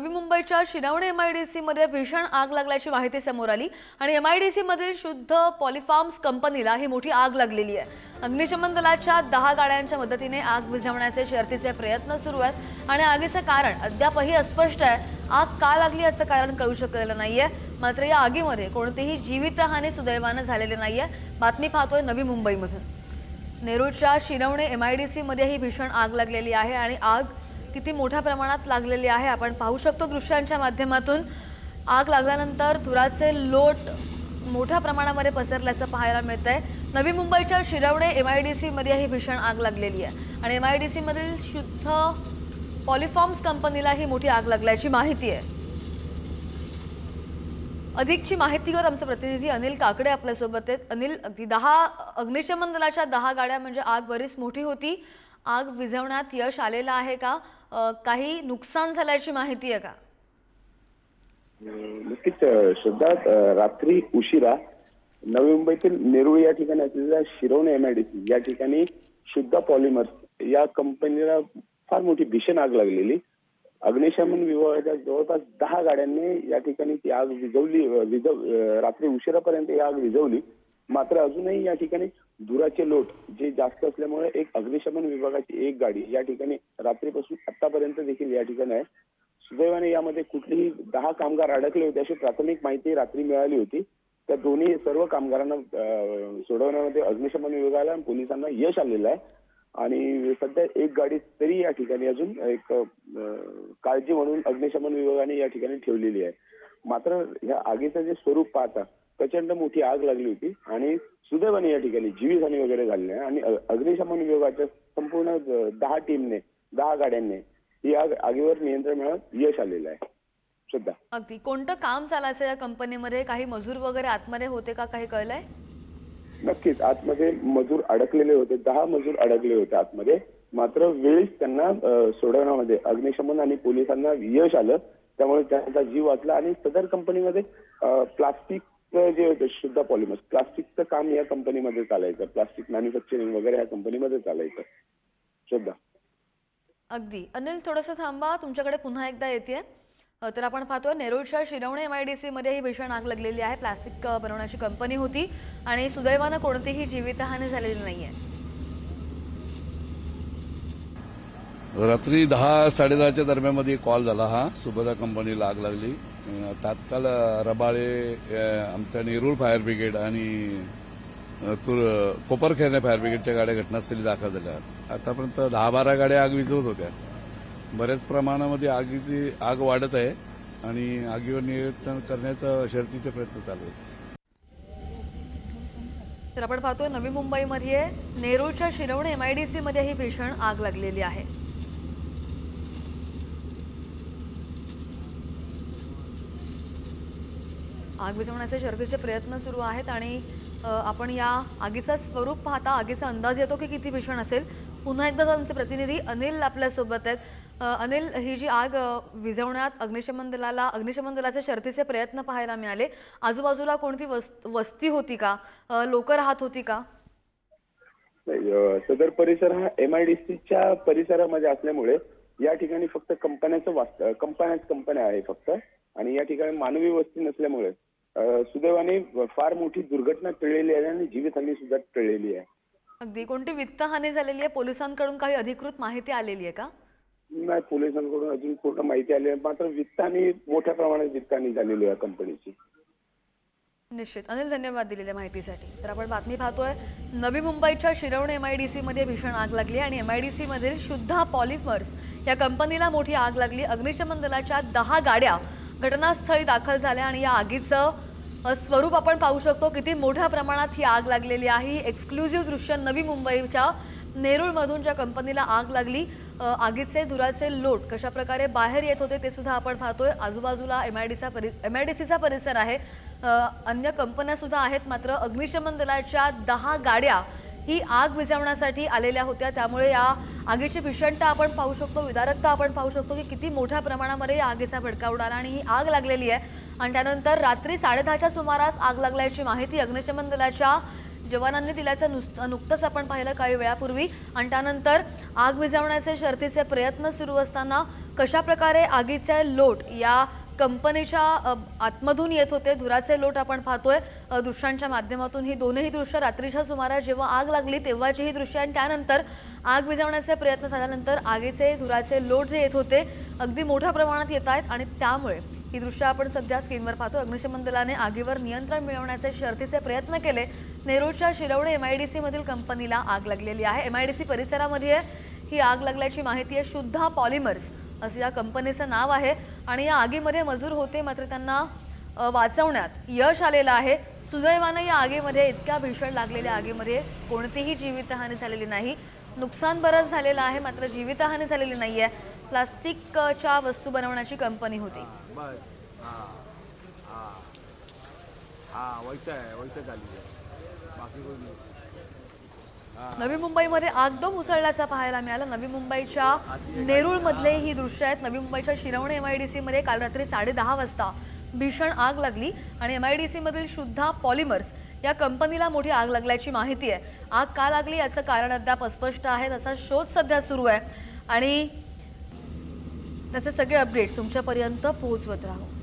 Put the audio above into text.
नवी मुंबईच्या Shirvane M I D सीमध्ये भीषण आग लागल्याची माहिती समोर आली आणि एम आय डी सीमधील शुद्ध पॉलिफार्म्स कंपनीला ही मोठी आग लागलेली आहे. अग्निशमन दलाच्या दहा गाड्यांच्या मदतीने आग विझवण्याचे शर्तीचे प्रयत्न सुरू आहेत आणि आगीचं कारण अद्यापही अस्पष्ट आहे. आग का लागली याचं कारण कळू शकलेलं नाहीये. मात्र या आगीमध्ये कोणतीही जीवितहानी सुदैवानं झालेली नाहीये. बातमी पाहतोय नवी मुंबईमधून. नेरूळच्या शिरवणे एम आय डी सीमध्ये ही भीषण आग लागलेली आहे आणि आग किती मोठ्या प्रमाणात लागलेली आहे. आपण पाहू शकतो दृश्यांच्या माध्यमातून. आग लागल्यानंतर धुराचे लोट मोठ्या प्रमाणामध्ये पसरल्याचं पाहायला मिळत आहे नवी मुंबईच्या शिरवडे एम आय डी सीमध्ये ही भीषण आग लागलेली आहे. आणि एम आय डी सीमधील शुद्ध पॉलिफॉर्म्स कंपनीला ही मोठी आग लागल्याची माहिती आहे. अधिकची माहिती आमचे प्रतिनिधी अनिल काकडे आपल्यासोबत आहेत. अनिल अगदी दहा अग्निशमन दलाच्या दहा गाड्या म्हणजे आग बरीच मोठी होती. आग विझवण्यात यश आलेलं आहे का? काही नुकसान झाल्याची माहिती आहे का? नक्कीच श्रद्धा रात्री उशिरा नवी मुंबईतील नेरूळ या ठिकाणी असलेल्या शिरवणे एमआयडीसी या ठिकाणी शुद्ध पॉलिमर्स या कंपनीला फार मोठी भीषण आग लागलेली. अग्निशमन विभागाच्या जवळपास दहा गाड्यांनी या ठिकाणी ती आग विझवली अं, विझव रात्री उशिरापर्यंत ही आग विझवली. मात्र अजूनही या ठिकाणी धुराचे लोट जे जास्त असल्यामुळे एक अग्निशमन विभागाची एक गाडी या ठिकाणी रात्रीपासून आतापर्यंत देखील या ठिकाणी आहे. सुदैवाने यामध्ये कुठलीही दहा कामगार अडकले होते अशी प्राथमिक माहिती रात्री मिळाली होती. त्या दोन्ही सर्व कामगारांना सोडवण्यामध्ये अग्निशमन विभागाला आणि पोलिसांना यश आलेलं आहे. आणि सध्या एक गाडी तरी या ठिकाणी अजून एक काळजी म्हणून अग्निशमन विभागाने या ठिकाणी ठेवलेली आहे. मात्र ह्या आगीचं जे स्वरूप पाहता प्रचंड मोठी आग लागली होती. आणि सुदैवाने या ठिकाणी जीवितहानी वगैरे झाली नाही. आणि अग्निशमन विभागाच्या संपूर्ण दहा टीमने दहा गाड्यांनी ही आग आगीवर नियंत्रण मिळवत यश आलेलं आहे. श्रद्धा. अगदी. कोणतं काम चालायचं या कंपनीमध्ये? काही मजूर वगैरे आतमध्ये होते का? काही कळलंय? नक्कीच. आतमध्ये मजूर अडकलेले होते. दहा मजूर अडकले होते आतमध्ये. मात्र वेळीच त्यांना सोडवण्यामध्ये अग्निशमन आणि पोलिसांना यश आलं. त्यामुळे त्यांचा जीव वाचला आणि सदर कंपनीमध्ये प्लास्टिक जे शुद्ध पॉलिमर्स प्लास्टिकचं काम या कंपनीमध्ये चालायचं. प्लास्टिक मॅन्युफॅक्चरिंग वगैरे या कंपनीमध्ये चालायचं. श्रद्धा अगदी. अनिल थोडंसं थांबा. तुमच्याकडे पुन्हा एकदा येते. तर आपण पाहतोय नेरूळच्या शिरवणे एम आय डी सीमध्ये ही भीषण आग लागलेली आहे. प्लास्टिक बनवण्याची कंपनी होती आणि सुदैवानं कोणतीही जीवितहानी झालेली नाही आहे रात्री दहा साडेदहाच्या दरम्यानमध्ये कॉल झाला हा. सुभदा कंपनीला आग लागली. तात्काळ रबाळे आमच्या नेरूळ फायर ब्रिगेड आणि तुर- कोपरखेरणे फायर ब्रिगेडच्या गाड्या घटनास्थळी दाखल झाल्या. आतापर्यंत दहा बारा गाड्या आग विझवत होत्या. बऱ्याच प्रमाणामध्ये आगीची आग वाढत आहे आणि आगीवर नियंत्रण करण्याचा शर्तीचे प्रयत्न चालू आहेत. तर आपण पाहतोय नवी मुंबईमध्ये नेरूळच्या शिरवणे एम आय डी ही भीषण आग लागलेली आहे. आग विझवण्याचे शर्तीचे प्रयत्न सुरू आहेत आणि आपण या आगीचं स्वरूप पाहता आगीचा अंदाज येतो की किती भीषण असेल. पुन्हा एकदा आमचे प्रतिनिधी अनिल आपल्यासोबत आहेत. अनिल ही जी आग विझवण्यात अग्निशमन दलाला अग्निशमन दलाचे शर्तीचे प्रयत्न पाहायला मिळाले. आजूबाजूला कोणती वस्त वस्ती होती का? लोक राहत होती का? सदर परिसर हा एमआयडीसीच्या परिसरामध्ये असल्यामुळे या ठिकाणी फक्त कंपन्याचं वास्त कंपन्याच कंपन्या आहे फक्त. आणि या ठिकाणी मानवी वस्ती नसल्यामुळे सुदैवाने फार मोठी दुर्घटना टळलेली आहे आणि जीवितहानी सुद्धा टळलेली आहे. अगदी. कोणती वित्तहानी झालेली आहे? पोलिसांकडून काही अधिकृत माहिती आलेली आहे का? नाही पोलिसांकडून अजून पूर्ण माहिती आली आहे मात्र वित्तहानी मोठ्या प्रमाणात वित्तहानी झालेली आहे कंपनीची. निश्चित. अनिल धन्यवाद दिलेल्या माहितीसाठी. तर आपण बातमी पाहतोय नवी मुंबईच्या शिरवणे एम आय डी सीमध्ये भीषण आग लागली आणि एम आय डी सीमधील शुद्धा पॉलिमर्स या कंपनीला मोठी आग लागली. अग्निशमन दलाच्या दहा गाड्या घटनास्थळी दाखल झाल्या आणि या आगीचं स्वरूप आपण पाहू शकतो. किती मोठ्या प्रमाणात ही आग लागलेली आहे. एक्सक्लुझिव्ह दृश्य नवी मुंबईच्या नेरूळमधून ज्या कंपनीला आग लागली. आगीचे धुराचे लोट कशा प्रकारे बाहेर येत होते ते सुद्धा आपण पाहतोय. आजूबाजूला एम आय डीचा परि एम आय डी सीचा परिसर आहे. अन्य कंपन्यासुद्धा आहेत. मात्र अग्निशमन दलाच्या दहा गाड्या ही आग विझवण्यासाठी आलेल्या होत्या. त्यामुळे या आगीची भीषणता आपण पाहू शकतो विदारकता आपण पाहू शकतो की किती मोठ्या प्रमाणामध्ये या आगीचा भडका उडाला आणि ही आग लागलेली आहे. आणि त्यानंतर रात्री साडेदहाच्या सुमारास आग लागल्याची माहिती अग्निशमन दलाच्या जवानांनी दिल्याचं नुसतं नुकतंच आपण पाहिलं काही वेळापूर्वी. आणि त्यानंतर आग विझवण्याचे शर्तीचे प्रयत्न सुरू असताना कशा प्रकारे आगीचे लोट या कंपनीच्या आतमधून येत होते. धुराचे लोट आपण पाहतोय. दृश्यांच्या माध्यमातून ही दोनही दृश्य रात्रीच्या सुमारास जेव्हा आग लागली तेव्हाची ही दृश्य आणि त्यानंतर आग विझवण्याचे प्रयत्न झाल्यानंतर आगीचे धुराचे लोट जे येत होते अगदी मोठ्या प्रमाणात येत आहेत. आणि त्यामुळे ही दृश्य आपण सध्या स्क्रीनवर पाहतो अग्निशमन दलाने आगीवर नियंत्रण मिळवण्याचे शर्तीचे प्रयत्न केले. नेरूळच्या शिरवणे डी मधील कंपनीला आग लागलेली आहे. एम आय डी सी परिसरामध्ये ही आग लागल्याची माहिती आहे. शुद्धा पॉलिमर्स असं या कंपनीचं नाव आहे. आणि या आगीमध्ये मजूर होते मात्र त्यांना वाचवण्यात यश आलेलं आहे. सुदैवानं या आगीमध्ये इतक्या भीषण लागलेल्या आगीमध्ये कोणतीही जीवितहानी झालेली नाही. नुकसान बरंच झालेलं आहे मात्र जीवितहानी झालेली नाही आहे प्लास्टिकच्या वस्तू बनवण्याची कंपनी होती. बाकी नवी मुंबईमध्ये आगडोम उसळल्याचं पाहायला मिळालं. नवी मुंबईच्या नेरूळमधले ही दृश्य आहेत. नवी मुंबईच्या शिरवणे एम आय डी सीमध्ये काल रात्री साडेदहा वाजता भीषण आग लागली आणि एम आय डी सीमधील शुद्धा पॉलिमर्स या कंपनीला मोठी आग लागल्याची माहिती आहे. आग का लागली याचं कारण अद्याप अस्पष्ट आहे तसा शोध सध्या सुरू आहे. आणि त्याचे सगळे अपडेट्स तुमच्यापर्यंत पोहोचवत राहू.